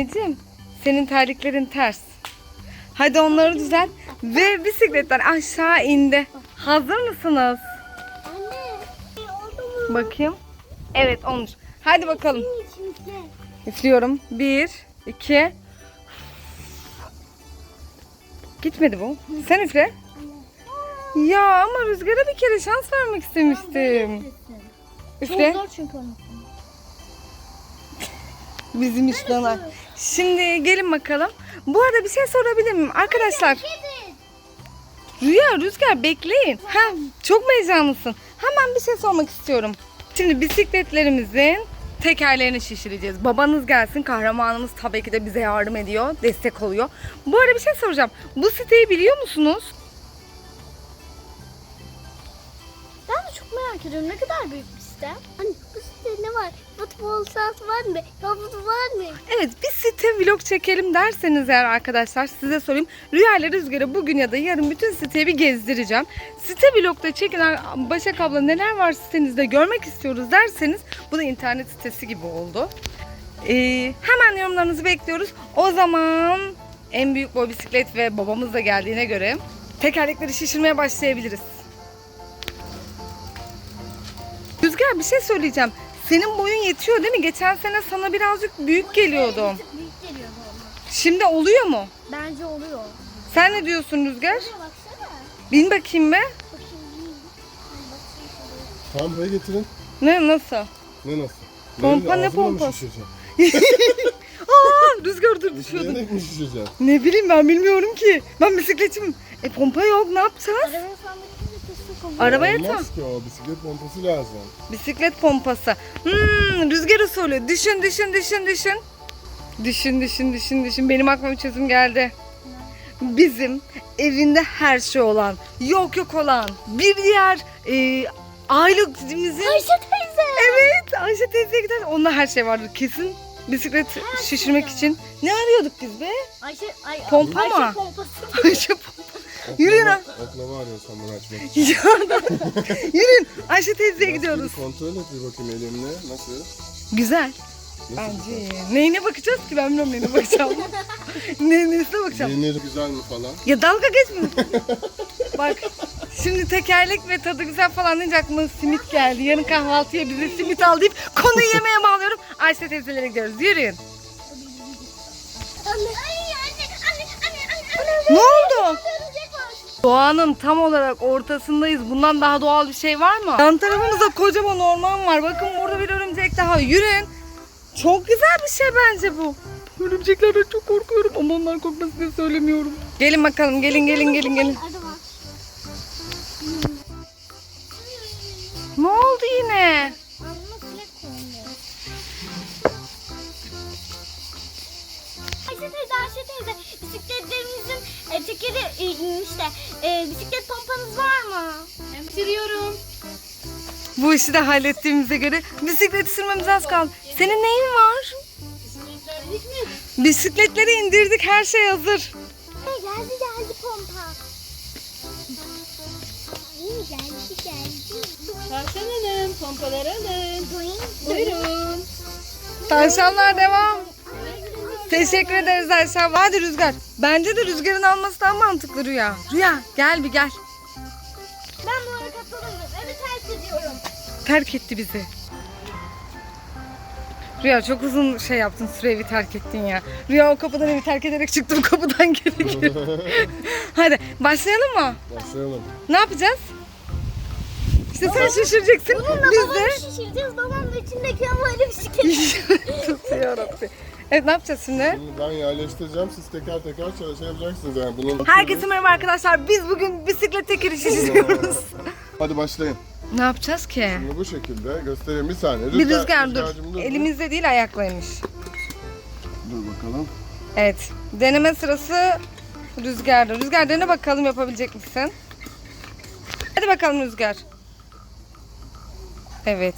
Anneciğim senin terliklerin ters. Hadi onları düzelt ve bisikletten aşağı indi. Hazır mısınız? Anne. Oldu mu? Bakayım. Evet olmuş. Hadi bakalım. Üflüyorum. Bir, iki. Gitmedi bu. Sen üfle. Ya ama Rüzgar'a bir kere şans vermek istemiştim. Üfle. Bizim işler. Şimdi gelin bakalım. Bu arada bir şey sorabilir miyim? Arkadaşlar Rüya, Rüzgar bekleyin. Ha, çok mu heyecanlısın? Hemen bir şey sormak istiyorum. Şimdi bisikletlerimizin tekerlerini şişireceğiz. Babanız gelsin, kahramanımız tabii ki de bize yardım ediyor, destek oluyor. Bu arada bir şey soracağım. Bu siteyi biliyor musunuz? Ben de çok merak ediyorum. Ne kadar büyük bir site? Site ne var? Futbol sahası var mı? Havuzu var mı? Evet, bir site vlog çekelim derseniz eğer arkadaşlar size sorayım. Rüya ile Rüzgar'ı bugün ya da yarın bütün siteyi bir gezdireceğim. Site vlogda çekilen Başak abla neler var sitenizde görmek istiyoruz derseniz bu da internet sitesi gibi oldu. Ee, hemen yorumlarınızı bekliyoruz. O zaman en büyük boy bisiklet ve babamız da geldiğine göre tekerlekleri şişirmeye başlayabiliriz. Rüzgar bir şey söyleyeceğim. Senin boyun yetiyor değil mi? Geçen sene sana birazcık büyük geliyordu. Bir tık büyük geliyordu ona. Şimdi oluyor mu? Bence oluyor. Sen ne diyorsun Rüzgar? Şuna baksana. Bin bakayım be. Bakayım. Ay, bakayım şuraya. Tamam buraya getirin. Ne nasıl? Ne nasıl? Pompa ne Ağzımla mı pompası? şişireceğim? Aa Rüzgar dur düşüyordun. Üfleyerek mi şişireceğim? Ne bileyim ben bilmiyorum ki. Ben bisikletçiyim. E pompa yok ne yapacağız? Kesin kokuyor. Arabaya tam. Olmaz ki o bisiklet pompası lazım. Bisiklet pompası. Hmm, rüzgar usulü. Düşün düşün düşün düşün. Düşün düşün düşün düşün. Benim aklıma bir çözüm geldi. Bizim evinde her şey olan, yok yok olan bir diğer e, ailemizin... Ayşe teyze. Evet Ayşe teyzeye gider. Onda her şey vardır kesin. Bisiklet şişirmek için. Ne arıyorduk biz be? Ayşe, ay, Pompa Ayşe mı? pompası. Ayşe Yürüyün ha. Oklava arıyorsam bunu açmak için. Ya, Yürüyün. Ayşe teyzeye gidiyoruz. Bir Kontrol et bir bakayım elimle. Nasıl? Güzel. Nasıl? Bence. Neyine bakacağız ki ben bilmiyorum neyine bakacağım. ne, nesine bakacağım? Yenir güzel mi falan? Ya dalga geçme. Bak şimdi tekerlek ve tadı güzel falan deyince aklıma simit geldi. Yarın kahvaltıya bize simit al deyip konuyu yemeğe bağlıyorum. Ayşe teyzelere gidiyoruz. Yürüyün. Anne. Ay anne, anne, anne, anne, anne. Ne oldu? Doğanın tam olarak ortasındayız. Bundan daha doğal bir şey var mı? Yan tarafımızda kocaman orman var. Bakın burada bir örümcek daha. Yürüyün. Çok güzel bir şey bence bu. Örümceklerden çok korkuyorum ama onlar korkmasını söylemiyorum. Gelin bakalım gelin gelin gelin gelin. Sürüyorum. Bu işi de hallettiğimize göre bisiklet sürmemiz az kaldı. Senin neyin var? Bisikletleri indirdik her şey hazır. Ay, geldi geldi pompa. İyi geldi geldi. Tavşan Hanım, pompalar alın. Buyurun. Tavşanlar devam. Teşekkür ederiz Ayşe. Hadi Rüzgar. Bence de Rüzgar'ın alması daha mantıklı Rüya. Rüya gel bir gel. Terk etti bizi. Rüya çok uzun şey yaptın süre evi terk ettin ya. Rüya o kapıdan evi terk ederek çıktı bu kapıdan geri geri. Hadi başlayalım mı? Başlayalım. Ne yapacağız? İşte sen şişireceksin. Bununla Biz babamı de şişireceğiz. Babam da içindeki havayla bisiklet. Tutuyor Rabbi. Evet ne yapacağız şimdi? Şimdi ben yerleştireceğim. Siz teker teker şey şey yapacaksınız yani. Bunun Herkese merhaba arkadaşlar. Biz bugün bisiklet tekeri şişiriyoruz. Hadi başlayın. Ne yapacağız ki? Şimdi bu şekilde göstereyim bir saniye. Bir rüzgar rüzgarcığım dur. Elimizde değil ayaklaymış. Dur bakalım. Evet. Deneme sırası Rüzgar'da. Rüzgar dene bakalım yapabilecek misin? Hadi bakalım Rüzgar. Evet.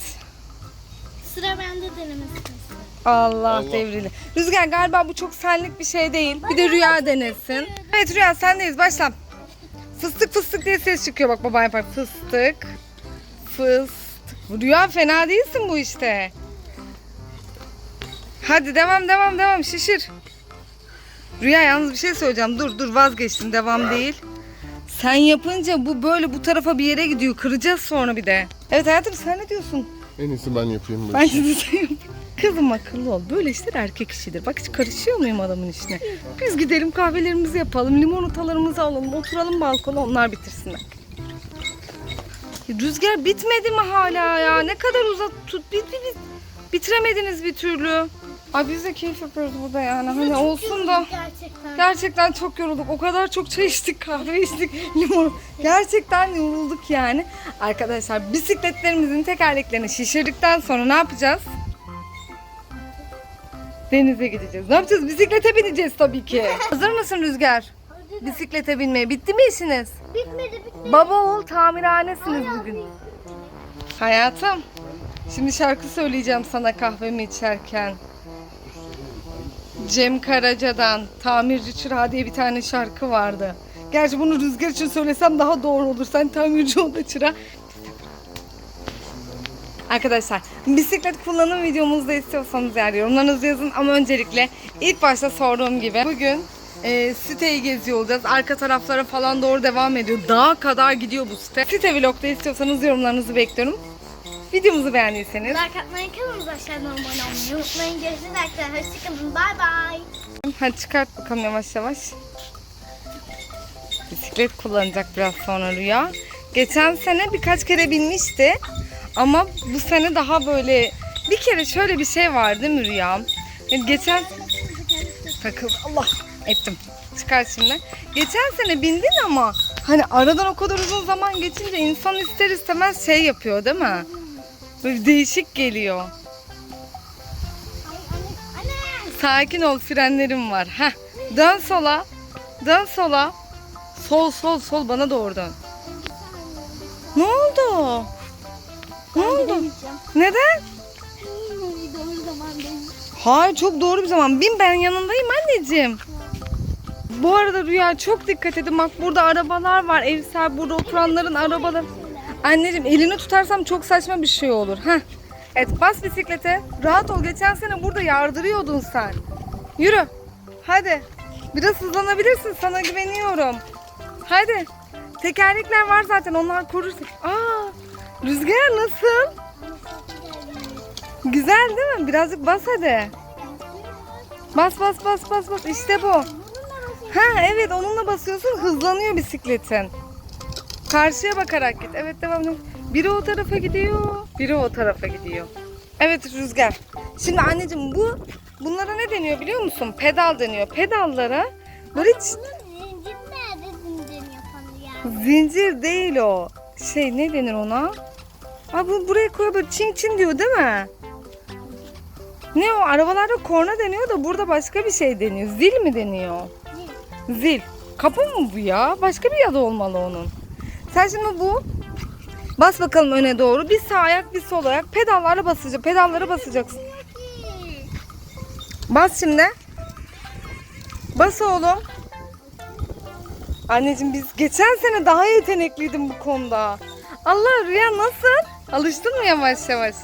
Sıra bende denemesi. Allah, Allah. devrili. Rüzgar galiba bu çok senlik bir şey değil. Bir de Rüya denesin. Evet Rüya sendeyiz. Başla. Fıstık fıstık diye ses çıkıyor bak baban yapar. Fıstık. Fıstık. Rüya fena değilsin bu işte. Hadi devam devam devam şişir. Rüya yalnız bir şey söyleyeceğim. Dur dur vazgeçtim devam değil. Sen yapınca bu böyle bu tarafa bir yere gidiyor. Kıracağız sonra bir de. Evet hayatım sen ne diyorsun? En iyisi ben yapayım Ben şimdi sen yap. Kızım akıllı ol. Böyle işler erkek işidir. Bak hiç karışıyor muyum adamın işine? Biz gidelim kahvelerimizi yapalım. Limonatalarımızı alalım. Oturalım balkona onlar bitirsinler. Rüzgar bitmedi mi hala ya? Ne kadar uzat tut. Bit, bit, bit. Bitiremediniz bir türlü. Ay biz de keyif yapıyoruz burada yani. Hani olsun da. Gerçekten. Gerçekten çok yorulduk. O kadar çok çay içtik, kahve içtik, limon. Gerçekten yorulduk yani. Arkadaşlar bisikletlerimizin tekerleklerini şişirdikten sonra ne yapacağız? Denize gideceğiz. Ne yapacağız? Bisiklete bineceğiz tabii ki. Hazır mısın Rüzgar? Bisiklete binmeye. Bitti mi işiniz? Bitmedi bitmedi. Baba oğul tamirhanesiniz bugün. Hayatım. Şimdi şarkı söyleyeceğim sana kahvemi içerken. Cem Karaca'dan Tamirci Çırağı diye bir tane şarkı vardı. Gerçi bunu Rüzgar için söylesem daha doğru olur. Sen tamirci ol da çıra. Arkadaşlar bisiklet kullanım videomuzu da istiyorsanız eğer yorumlarınızı yazın. Ama öncelikle ilk başta sorduğum gibi bugün e, siteyi geziyor olacağız. Arka taraflara falan doğru devam ediyor. Dağa kadar gidiyor bu site. Site vlogda istiyorsanız yorumlarınızı bekliyorum. Videomuzu beğendiyseniz Like atmayı, kanalımıza aşağıdan abone olmayı unutmayın. Görüşürüz arkadaşlar. Hoşçakalın. Bay bay. Hadi çıkart bakalım yavaş yavaş. Bisiklet kullanacak biraz sonra Rüya. Geçen sene birkaç kere binmişti. Ama bu sene daha böyle bir kere şöyle bir şey var değil mi Rüya? Yani geçen takıl Allah ettim. Çıkar şimdi. Geçen sene bindin ama hani aradan o kadar uzun zaman geçince insan ister istemez şey yapıyor değil mi? Böyle değişik geliyor. Sakin ol frenlerim var. Heh. Dön sola. Dön sola. Sol sol sol bana doğru dön. Ne oldu? Ne oldu? Neden? Hayır çok doğru bir zaman. Bin ben yanındayım anneciğim. Bu arada Rüya çok dikkat edin. Bak burada arabalar var. Ev sahibi burada oturanların arabaları. Anneciğim elini tutarsam çok saçma bir şey olur. Heh. Evet bas bisiklete. Rahat ol. Geçen sene burada yardırıyordun sen. Yürü. Hadi. Biraz hızlanabilirsin. Sana güveniyorum. Hadi. Tekerlekler var zaten. Onlar korursun. Aa, rüzgar nasıl? Güzel değil mi? Birazcık bas hadi. Bas bas bas bas bas. İşte bu. Ha evet onunla basıyorsun hızlanıyor bisikletin. Karşıya bakarak git. Evet devam et. Biri o tarafa gidiyor. Biri o tarafa gidiyor. Evet Rüzgar. Şimdi anneciğim bu bunlara ne deniyor biliyor musun? Pedal deniyor. Pedallara böyle Zincir nerede zincir yapanı ya? zincir değil o. Şey ne denir ona? Aa, bu buraya koyuyor böyle çin çin diyor değil mi? Ne o? Arabalarda korna deniyor da burada başka bir şey deniyor. Zil mi deniyor? Zil. Kapı mı bu ya? Başka bir adı olmalı onun. Sen şimdi bu bas bakalım öne doğru. Bir sağ ayak bir sol ayak. Pedallara basacaksın. Pedallara basacaksın. Bas şimdi. Bas oğlum. Anneciğim biz geçen sene daha yetenekliydin bu konuda. Allah Rüya nasıl? Alıştın mı yavaş yavaş?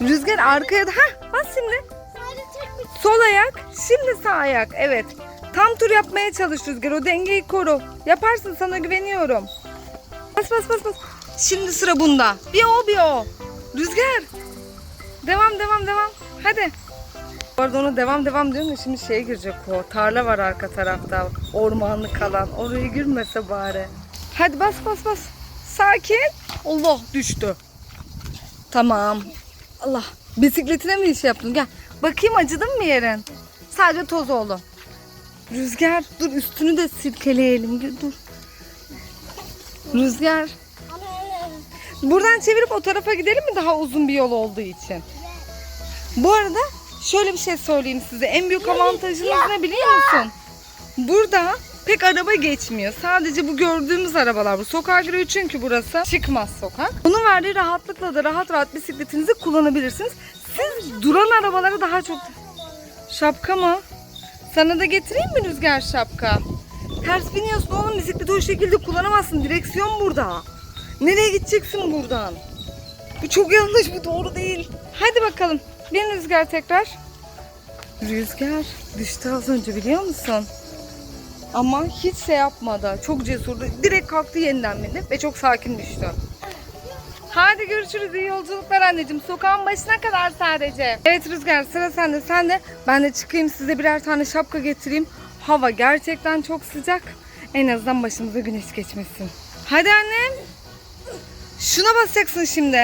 Rüzgar arkaya da... Hah bas şimdi. Ayak, şimdi sağ ayak. Evet. Tam tur yapmaya çalış Rüzgar. O dengeyi koru. Yaparsın sana güveniyorum. Bas bas bas bas. Şimdi sıra bunda. Bir o bir o. Rüzgar. Devam devam devam. Hadi. Bu arada ona devam devam diyorum da şimdi şeye girecek o. Tarla var arka tarafta. Ormanlık alan. Oraya girmese bari. Hadi bas bas bas. Sakin. Allah düştü. Tamam. Allah. Bisikletine mi iş yaptın? Gel. Bakayım acıdın mı yerin? Sadece toz oldu. Rüzgar dur üstünü de sirkeleyelim. Dur, Dur. Rüzgar. Buradan çevirip o tarafa gidelim mi daha uzun bir yol olduğu için? Bu arada şöyle bir şey söyleyeyim size. En büyük avantajınız ne biliyor musun? Burada pek araba geçmiyor. Sadece bu gördüğümüz arabalar bu. Sokağa giriyor çünkü burası çıkmaz sokak. Bunun verdiği rahatlıkla da rahat rahat bisikletinizi kullanabilirsiniz. Siz duran arabalara daha çok... Şapka mı? Sana da getireyim mi rüzgar şapka? Ters biniyorsun oğlum bisikleti o şekilde kullanamazsın. Direksiyon burada. Nereye gideceksin buradan? Bu çok yanlış bu doğru değil. Hadi bakalım. Bin Rüzgar tekrar. Rüzgar düştü az önce biliyor musun? Ama hiç şey yapmadı. Çok cesurdu. Direkt kalktı yeniden bindi ve çok sakin düştü. Hadi görüşürüz. İyi yolculuklar anneciğim. Sokağın başına kadar sadece. Evet Rüzgar sıra sende. Sen de ben de çıkayım size birer tane şapka getireyim. Hava gerçekten çok sıcak. En azından başımıza güneş geçmesin. Hadi annem. Şuna basacaksın şimdi.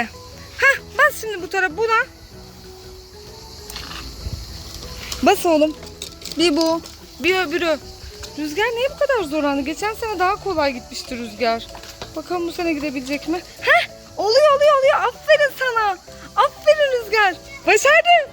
Heh bas şimdi bu tarafa buna. Bas oğlum. Bir bu, bir öbürü. Rüzgar niye bu kadar zorlandı? Geçen sene daha kolay gitmişti Rüzgar. Bakalım bu sene gidebilecek mi? Heh! Oluyor oluyor oluyor. Aferin sana. Aferin Rüzgar. Başardın.